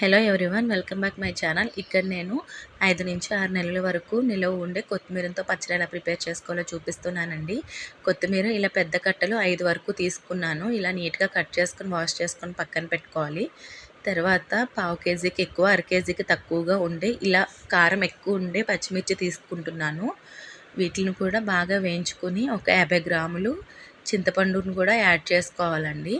Hello everyone welcome back my channel. ఇక్కడ నేను ఐదు నుంచి ఆరు నెలల వరకు నిలవ ఉండే కొత్తిమీరతో పచ్చడి ఎలా ప్రిపేర్ చేసుకోవాలో చూపిస్తున్నానండి. కొత్తిమీర ఇలా పెద్ద కట్టలు ఐదు వరకు తీసుకున్నాను. ఇలా నీట్గా కట్ చేసుకుని వాష్ చేసుకొని పక్కన పెట్టుకోవాలి. తర్వాత పావు కేజీకి ఎక్కువ అర కేజీకి తక్కువగా ఉండే ఇలా కారం ఎక్కువ ఉండే పచ్చిమిర్చి తీసుకుంటున్నాను. వీటిని కూడా బాగా వేయించుకొని ఒక యాభై గ్రాములు చింతపండును కూడా యాడ్ చేసుకోవాలండి.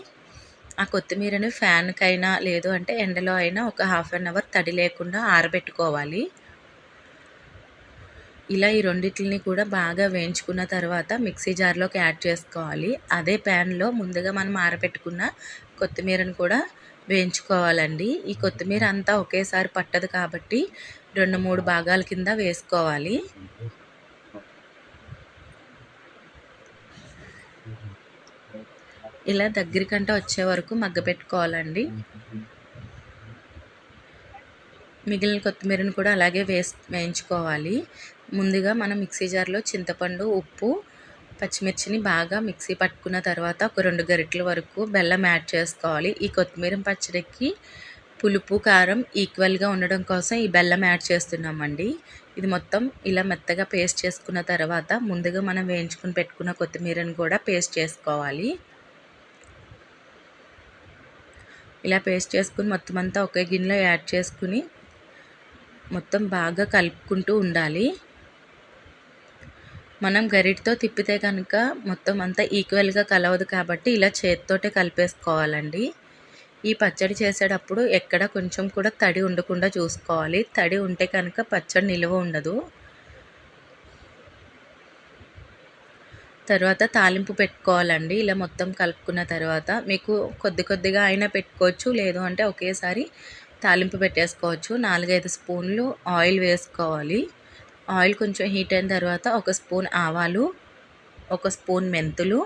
ఆ కొత్తిమీరని ఫ్యాన్కైనా లేదు అంటే ఎండలో అయినా ఒక హాఫ్ అన్ అవర్ తడి లేకుండా ఆరబెట్టుకోవాలి. ఇలా ఈ రెండింటిని కూడా బాగా వేయించుకున్న తర్వాత మిక్సీ జార్లోకి యాడ్ చేసుకోవాలి. అదే ప్యాన్లో ముందుగా మనం ఆరబెట్టుకున్న కొత్తిమీరను కూడా వేయించుకోవాలండి. ఈ కొత్తిమీర అంతా ఒకేసారి పట్టదు కాబట్టి రెండు మూడు భాగాల కింద వేసుకోవాలి. ఇలా దగ్గరికంట వచ్చే వరకు మగ్గపెట్టుకోవాలండి మిగిలిన కొత్తిమీరను కూడా అలాగే వేసి వేయించుకోవాలి. ముందుగా మనం మిక్సీ జార్లో చింతపండు ఉప్పు పచ్చిమిర్చిని బాగా మిక్సీ పట్టుకున్న తర్వాత ఒక రెండు గరిటెల వరకు బెల్లం యాడ్ చేసుకోవాలి. ఈ కొత్తిమీర పచ్చడికి పులుపు కారం ఈక్వల్గా ఉండడం కోసం ఈ బెల్లం యాడ్ చేస్తున్నామండి. ఇది మొత్తం ఇలా మెత్తగా పేస్ట్ చేసుకున్న తర్వాత ముందుగా మనం వేయించుకుని పెట్టుకున్న కొత్తిమీరను కూడా పేస్ట్ చేసుకోవాలి. ఇలా పేస్ట్ చేసుకుని మొత్తం అంతా ఒకే గిన్నెలో యాడ్ చేసుకుని మొత్తం బాగా కలుపుకుంటూ ఉండాలి. మనం గరిటితో తిప్పితే కనుక మొత్తం అంతా ఈక్వల్గా కలవదు కాబట్టి ఇలా చేతితోటే కలిపేసుకోవాలండి. ఈ పచ్చడి చేసేటప్పుడు ఎక్కడ కొంచెం కూడా తడి ఉండకుండా చూసుకోవాలి. తడి ఉంటే కనుక పచ్చడి నిలువ ఉండదు. తర్వాత తాలింపు పెట్టుకోవాలండి. ఇలా మొత్తం కలుపుకున్న తర్వాత మీకు కొద్ది కొద్దిగా అయినా పెట్టుకోవచ్చు. లేదు అంటే ఒకేసారి తాలింపు పెట్టేసుకోవచ్చు. నాలుగైదు స్పూన్లు ఆయిల్ వేసుకోవాలి. ఆయిల్ కొంచెం హీట్ అయిన తర్వాత ఒక స్పూన్ ఆవాలు ఒక స్పూన్ మెంతులు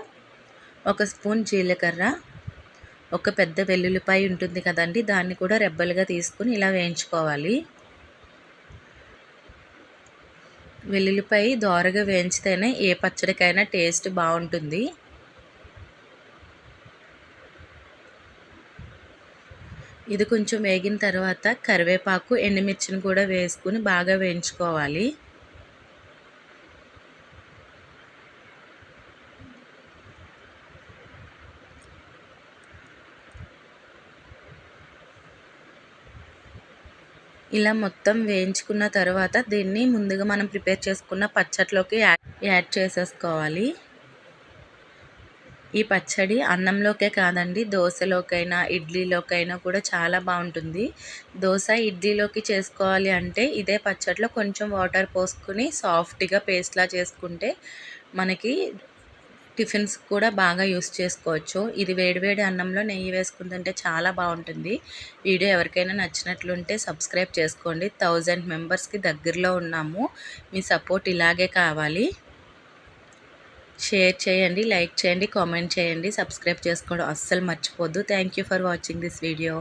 ఒక స్పూన్ జీలకర్ర ఒక పెద్ద వెల్లుల్లిపాయ ఉంటుంది కదండి. దాన్ని కూడా రెబ్బలుగా తీసుకుని ఇలా వేయించుకోవాలి. వెల్లుల్లిపాయ దోరగా వేయించితేనే ఏ పచ్చడికైనా టేస్ట్ బాగుంటుంది. ఇది కొంచెం వేగిన తర్వాత కరివేపాకు ఎండుమిర్చిని కూడా వేసుకుని బాగా వేయించుకోవాలి. ఇలా మొత్తం వేయించుకున్న తర్వాత దీన్ని ముందుగా మనం ప్రిపేర్ చేసుకున్న పచ్చట్లోకి యాడ్ చేసేసుకోవాలి. ఈ పచ్చడి అన్నంలోకే కాదండి దోశలోకైనా ఇడ్లీలోకైనా కూడా చాలా బాగుంటుంది. దోశ ఇడ్లీలోకి చేసుకోవాలి అంటే ఇదే పచ్చడిలో కొంచెం వాటర్ పోసుకుని సాఫ్ట్గా పేస్ట్లా చేసుకుంటే మనకి టిఫిన్స్ కూడా బాగా యూస్ చేసుకోవచ్చు. ఇది వేడివేడి అన్నంలో నెయ్యి వేసుకుంటుంటే చాలా బాగుంటుంది. వీడియో ఎవరికైనా నచ్చినట్లుంటే సబ్స్క్రైబ్ చేసుకోండి. థౌజండ్ మెంబర్స్కి దగ్గరలో ఉన్నాము. మీ సపోర్ట్ ఇలాగే కావాలి. షేర్ చేయండి లైక్ చేయండి కామెంట్ చేయండి. సబ్స్క్రైబ్ చేసుకోవడం అస్సలు మర్చిపోద్దు. Thank for watching this video.